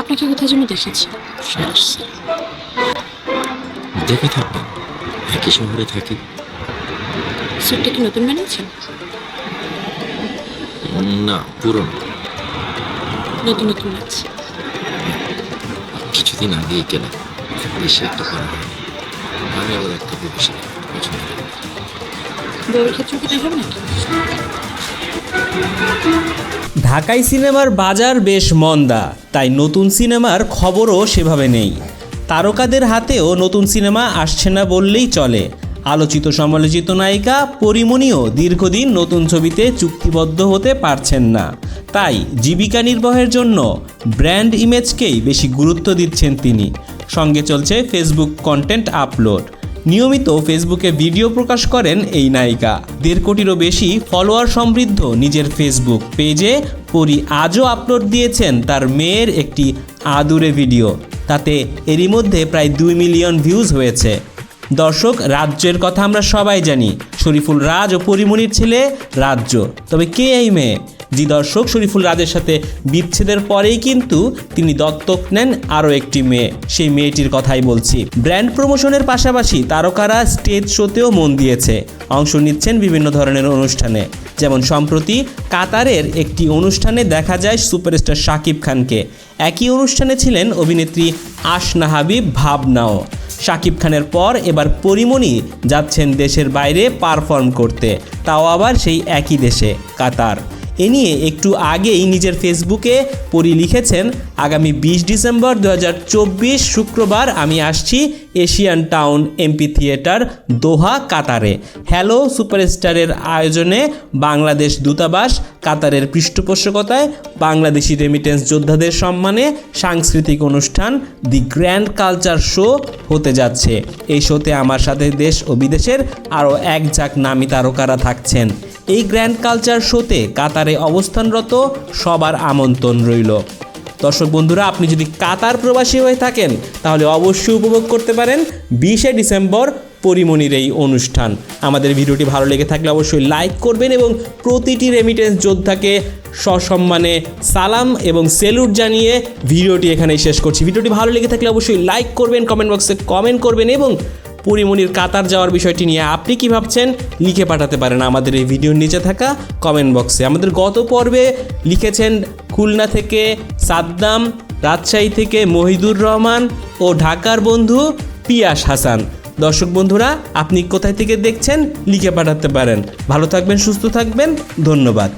আপনাকে কোথায় যেন দেখেছি দেখে থাকবেন। একই শহরে থাকি। স্যুটটা কি নতুন বানিয়েছেন? না পুরনো। নতুন নতুন লাগছে কিছুদিন আগেই কেনা। বেশি একটা করা হয় আমি আবার একটা পছন্দ করি। বউয়ের ক্ষেত্রে কি হবে নাকি? ঢাকাই সিনেমার বাজার বেশ মন্দা, তাই নতুন সিনেমার খবরও সেভাবে নেই। তারকাদের হাতেও নতুন সিনেমা আসছে না বললেই চলে। আলোচিত সমালোচিত নায়িকা পরিমণিও দীর্ঘদিন নতুন ছবিতে চুক্তিবদ্ধ হতে পারছেন না। তাই জীবিকা নির্বাহের জন্য ব্র্যান্ড ইমেজকেই বেশি গুরুত্ব দিচ্ছেন তিনি। সঙ্গে চলছে ফেসবুক কন্টেন্ট আপলোড। নিয়মিত ফেসবুকে ভিডিও প্রকাশ করেন এই নায়িকা। দেড় কোটিরও বেশি ফলোয়ার সমৃদ্ধ নিজের ফেসবুক পেজে পরি আজও আপলোড দিয়েছেন তার মেয়ের একটি আদুরে ভিডিও। তাতে এরই মধ্যে প্রায় দুই মিলিয়ন ভিউজ হয়েছে। দর্শক, রাজ্যের কথা আমরা সবাই জানি। শরীফুল রাজ ও পরিমণির ছেলে রাজ্য। তবে কে এই মেয়ে? জি দর্শক, শরীফুল রাজের সাথে বিচ্ছেদের পরেই কিন্তু তিনি দত্তক নেন আরও একটি মেয়ে। সেই মেয়েটির কথাই বলছি। ব্র্যান্ড প্রমোশনের পাশাপাশি তারকারা স্টেজ শোতেও মন দিয়েছে। অংশ নিচ্ছেন বিভিন্ন ধরনের অনুষ্ঠানে। যেমন সম্প্রতি কাতারের একটি অনুষ্ঠানে দেখা যায় সুপারস্টার শাকিব খানকে। একই অনুষ্ঠানে ছিলেন অভিনেত্রী আশনা হাবিব ভাবনাও। শাকিব খানের পর এবার পরিমণি যাচ্ছেন দেশের বাইরে পারফর্ম করতে। তাও আবার সেই একই দেশে, কাতার। এ নিয়ে একটু আগেই নিজের ফেসবুকে পরি লিখেছেন, আগামী বিশ ডিসেম্বর দু হাজার চব্বিশ শুক্রবার আমি আসছি Asian town MP theatre Doha, কাতারে। হ্যালো সুপারস্টারের আয়োজনে বাংলাদেশ দূতাবাস কাতারের পৃষ্ঠপোষকতায় বাংলাদেশি রেমিটেন্স যোদ্ধাদের সম্মানে সাংস্কৃতিক অনুষ্ঠান দি গ্র্যান্ড কালচার শো হতে যাচ্ছে। এই শোতে আমার সাথে দেশ ও বিদেশের আরও এক ঝাঁক নামি তারকারা থাকছেন। এই গ্র্যান্ড কালচার শোতে কাতারে অবস্থানরত সবার আমন্ত্রণ রইল। দর্শক বন্ধুরা, আপনি যদি কাতার প্রবাসী হয়ে থাকেন, তাহলে অবশ্যই উপভোগ করতে পারেন বিশে ডিসেম্বর পরিমণির এই অনুষ্ঠান। আমাদের ভিডিওটি ভালো লেগে থাকলে অবশ্যই লাইক করবেন এবং প্রতিটি রেমিটেন্স যোদ্ধাকে সসম্মানে সালাম এবং সেলুট জানিয়ে ভিডিওটি এখানেই শেষ করছি। ভিডিওটি ভালো লেগে থাকলে অবশ্যই লাইক করবেন কমেন্ট বক্সে কমেন্ট করবেন এবং পরিমণির কাতার যাওয়ার বিষয়টি নিয়ে আপনি কি ভাবছেন লিখে পাঠাতে পারেন আমাদের এই ভিডিওর নিচে থাকা কমেন্ট বক্সে আমাদের গত পর্বে লিখেছেন খুলনা থেকে সাদ্দাম, রাজশাহী থেকে মহিদুর রহমান ও ঢাকার বন্ধু পিয়াস হাসান। দর্শক বন্ধুরা, আপনি কোথায় থেকে দেখছেন লিখে পাঠাতে পারেন। ভালো থাকবেন, সুস্থ থাকবেন। ধন্যবাদ।